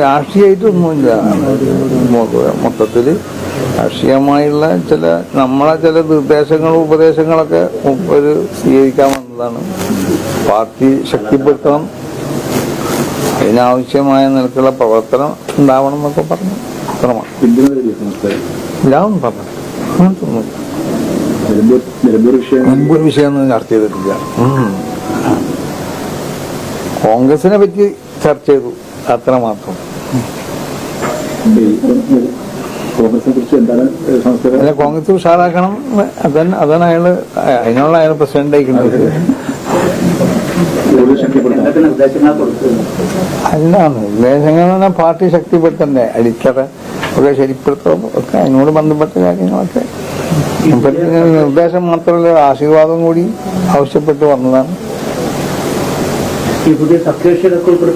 രാഷ്ട്രീയമായിട്ടൊന്നുമില്ല മൊ- മൊത്തത്തിൽ രാഷ്ട്രീയമായുള്ള ചില നമ്മളെ ചില നിർദ്ദേശങ്ങളും ഉപദേശങ്ങളൊക്കെ ഒരു സ്വീകരിക്കാൻ വന്നതാണ്. പാർട്ടി ശക്തിപ്പെടുത്തണം. അതിനാവശ്യമായ നിലക്കുള്ള പ്രവർത്തനം ഉണ്ടാവണം എന്നൊക്കെ പറഞ്ഞു ഇതാവും പറഞ്ഞു. നിലമ്പൂർ വിഷയം. ചർച്ച ചെയ്തിട്ടില്ല. കോൺഗ്രസിനെ പറ്റി ചർച്ച ചെയ്തു. അത്ര മാത്രം കോൺഗ്രസിനെ കുറിച്ച് എന്താണ് അല്ല കോൺഗ്രസ് ഉഷാറാക്കണം അതാണ് അതാണ് അയാൾ അതിനുള്ള അയാൾ പ്രസിഡന്റ് ആയിക്കുന്നത് അല്ലാന്ന് എന്ന് പറഞ്ഞാൽ പാർട്ടി ശക്തിപ്പെടുത്തണ്ടേ അടിത്തറ ഒക്കെ ശരിപ്പെടുത്തും ഒക്കെ അതിനോട് ബന്ധപ്പെട്ട കാര്യങ്ങളൊക്കെ. നിർദ്ദേശം മാത്രമല്ല ആശീർവാദം കൂടി ആവശ്യപ്പെട്ട് വന്നതാണ്. ഈ പുതിയ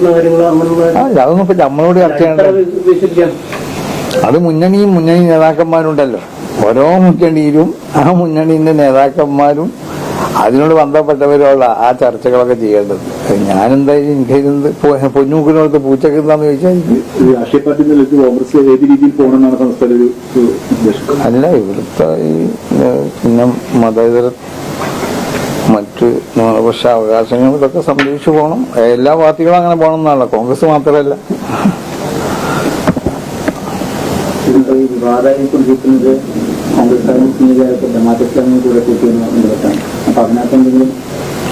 കാര്യങ്ങൾ അതൊന്നും ഇപ്പൊ നമ്മളോട് ചർച്ച ചെയ്യേണ്ട അത് മുന്നണി മുന്നണി നേതാക്കന്മാരുണ്ടല്ലോ. ഓരോ മുന്നണിയിലും ആ മുന്നണിന്റെ നേതാക്കന്മാരും അതിനോട് ബന്ധപ്പെട്ടവരുള്ള ആ ചർച്ചകളൊക്കെ ചെയ്യേണ്ടത്. ഞാനെന്തായാലും എനിക്കത് പൊന്നൂക്കിനോടത്ത് പൂച്ചക്ക് എന്താന്ന് ചോദിച്ചാൽ രാഷ്ട്രീയ പാർട്ടി നിലയ്ക്ക് കോൺഗ്രസ് ഏത് രീതിയിൽ പോകണമെന്നാണ് സംസ്ഥാന അല്ല ഇവിടുത്തെ പിന്നെ മതേതര മറ്റ് ന്യൂനപക്ഷ അവകാശങ്ങൾ ഇതൊക്കെ സംരക്ഷിച്ചു പോകണം എല്ലാ പാർട്ടികളും അങ്ങനെ പോകണം എന്നാണല്ലോ കോൺഗ്രസ് മാത്രമല്ല.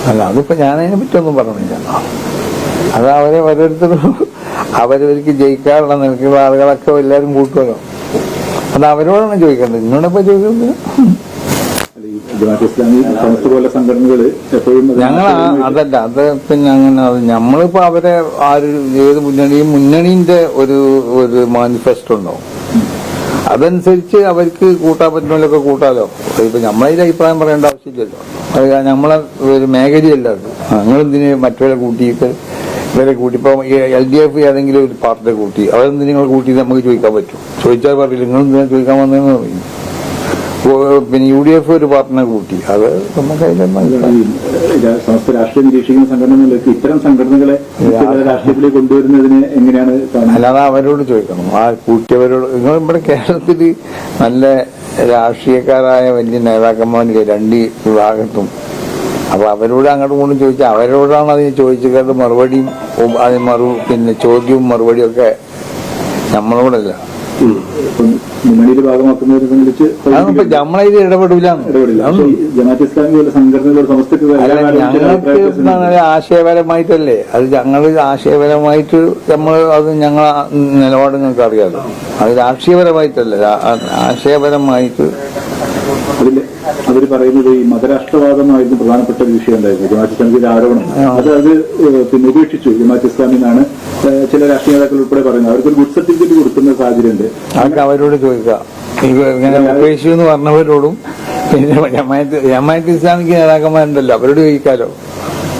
അല്ല അതിപ്പോ ഞാനതിനെ പറ്റിയൊന്നും പറഞ്ഞില്ല. അത് അവരെ ഓരോരുത്തരും അവരവർക്ക് ജയിക്കാറുള്ള നിനക്കുള്ള ആളുകളൊക്കെ എല്ലാവരും കൂട്ടുമല്ലോ അത് അവരോടാണ് ചോദിക്കേണ്ടത്. എന്നോടൊപ്പം ചോദിക്കുന്നത് ജമാഅത്ത് ഇസ്ലാമി സമസ്ത പോലെ സംഘടനകൾ എപ്പോഴും ഞങ്ങൾ അതല്ല അത് പിന്നെ അങ്ങനെ അത് നമ്മളിപ്പോ അവരെ ആര് ഏത് മുന്നണി മുന്നണിന്റെ ഒരു ഒരു മാനിഫെസ്റ്റോ ഉണ്ടാവും അതനുസരിച്ച് അവർക്ക് കൂട്ടാൻ പറ്റുന്നവരൊക്കെ കൂട്ടാലോ? ഇപ്പൊ നമ്മളതിന്റെ അഭിപ്രായം പറയേണ്ട ആവശ്യമില്ലല്ലോ. അത് നമ്മളെ ഒരു മേഖലയല്ല അത്. ഞങ്ങളെന്തിന് മറ്റവരെ കൂട്ടിയിട്ട് ഇവരെ കൂട്ടി ഇപ്പൊ എൽ ഡി എഫ് ഏതെങ്കിലും ഒരു പാർട്ടിയെ കൂട്ടി അവരെന്തിനെ നിങ്ങൾ കൂട്ടി നമുക്ക് ചോദിക്കാൻ പറ്റും? ചോദിച്ചാൽ പറയില്ല നിങ്ങൾ എന്തിനാ ചോദിക്കാൻ വന്നതെന്ന് പറയും പിന്നെ യു ഡി എഫ് ഒരു പാർട്ടിനെ കൂട്ടി. അത് നമുക്ക് അതിന്റെ സമസ്ത രാഷ്ട്രീയ നിരീക്ഷിക്കുന്ന സംഘടന നിലയ്ക്ക് ഇത്തരം സംഘടനകളെ രാഷ്ട്രീയത്തിലേക്ക് കൊണ്ടുവരുന്നതിന് എങ്ങനെയാണ് അല്ലാതെ അവരോട് ചോദിക്കണം. ആ കൂട്ടിയവരോട് നിങ്ങൾ ഇവിടെ കേരളത്തിൽ നല്ല രാഷ്ട്രീയക്കാരായ വലിയ നേതാക്കന്മാരില്ല? രണ്ട് വിഭാഗത്തും. അപ്പൊ അവരോട് അങ്ങോട്ട് കൊണ്ട് ചോദിച്ചാൽ അവരോടാണ് അതിന് ചോദിച്ചത് മറുപടിയും അതിന് മറു പിന്നെ ചോദ്യവും മറുപടിയും ഒക്കെ നമ്മളോടല്ല. മുന്നണിയുടെ ഭാഗമാക്കുന്നവരെ സംബന്ധിച്ച് ഇപ്പൊ നമ്മളതിൽ ഇടപെടില്ല. ഇടപെടില്ല. ജമാഅത്ത് ഇസ്ലാമി പോലെ സംഘടനകളുടെ. എന്താണ് ആശയപരമായിട്ടല്ലേ? അത് ഞങ്ങൾ ആശയപരമായിട്ട് നമ്മൾ അത് ഞങ്ങൾ നിലപാട് നിങ്ങൾക്ക് അറിയാമല്ലോ അത് രാഷ്ട്രീയപരമായിട്ടല്ല. ആശയപരമായിട്ട്. അതിൽ അവർ പറയുന്നത് ഈ മതരാഷ്ട്രവാദമായിരുന്നു പ്രധാനപ്പെട്ട ഒരു വിഷയം ഉണ്ടായിരുന്നു ജമാഅത്ത് ഇസ്ലാമിയുടെ ആരോപണം. അത് അത് പിന്നെ ഉപേക്ഷിച്ചു. ജമാഅത്ത് ഇസ്ലാമി എന്നാണ് ഏഹ്, ചില രാഷ്ട്രീയ നേതാക്കൾ ഉൾപ്പെടെ പറയുന്നത്. അവർക്ക് ഒരു ഗുഡ് സർട്ടിഫിക്കറ്റ് കൊടുക്കുന്ന സാഹചര്യമുണ്ട്. അതൊക്കെ അവരോട് ചോദിക്കുക. ഇങ്ങനെ ഉപേക്ഷിച്ചു എന്ന് പറഞ്ഞവരോടും പിന്നെ ജമായത്ത് ജമായത്ത് ഇസ്ലാമിക്ക് നേതാക്കന്മാരുണ്ടല്ലോ അവരോട് ചോദിക്കാലോ.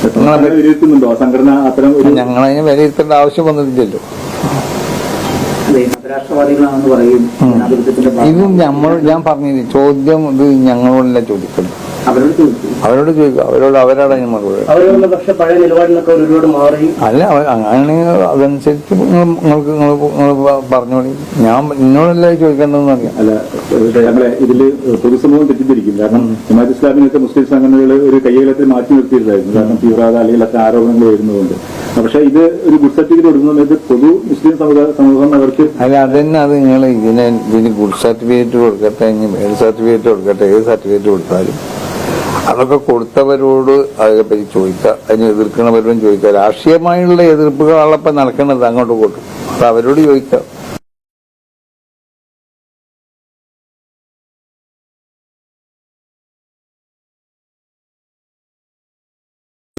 വിലയിരുത്തുന്നുണ്ടോ? സംഘടന അത്തരം ഒരു ഞങ്ങളതിനെ വിലയിരുത്തേണ്ട ആവശ്യം വന്നിട്ടില്ലല്ലോ. ഇതും നമ്മൾ ഞാൻ പറഞ്ഞു ചോദ്യം ഇത് ഞങ്ങളോടല്ല ചോദിക്കുന്നത് അവരോട് ചോദിക്കും. അവരോട് അവരാണ് അതിന് മറുപടി. അല്ല അങ്ങനെ അങ്ങനെയാണെങ്കിൽ അതനുസരിച്ച് നിങ്ങൾ നിങ്ങൾക്ക് നിങ്ങൾ നിങ്ങൾ പറഞ്ഞോളി ഞാൻ എന്നോടല്ല ചോദിക്കേണ്ടതെന്ന് അറിയാം. അല്ല നമ്മളെ ഇതിൽ പൊതുസമൂഹം തെറ്റിദ്ധരിക്കും. കാരണം ജമാഅത്ത് ഇസ്ലാമിനൊക്കെ മുസ്ലിം സംഘടനകൾ ഒരു കയ്യകലത്തിൽ മാറ്റി നിർത്തിയിരുന്നായിരുന്നു കാരണം തീവ്രവാദ അല്ലെങ്കിൽ അത്ര ആരോപണങ്ങൾ വരുന്നതുകൊണ്ട്. പക്ഷെ ഇത് ഒരു ഗുഡ് സർട്ടിഫിക്കറ്റ് കൊടുക്കുന്ന പൊതു മുസ്ലിം സമുദായ സമൂഹം അവർക്ക് അല്ല അതന്നെ അത് നിങ്ങൾ ഇതിനെ ഇതിന് ഗുഡ് സർട്ടിഫിക്കറ്റ് കൊടുക്കട്ടെ ഇനി ഏത് സർട്ടിഫിക്കറ്റ് കൊടുക്കട്ടെ ഏത് സർട്ടിഫിക്കറ്റ് കൊടുത്താലും. അതൊക്കെ കൊടുത്തവരോട് അതിനെപ്പറ്റി ചോദിക്കുക അതിന് എതിർക്കുന്നവരോടും ചോദിക്കുക. രാഷ്ട്രീയമായുള്ള എതിർപ്പുകളാണപ്പം നടക്കുന്നത് അങ്ങോട്ട് ഇങ്ങോട്ടും. അത് അവരോട് ചോദിക്കുക.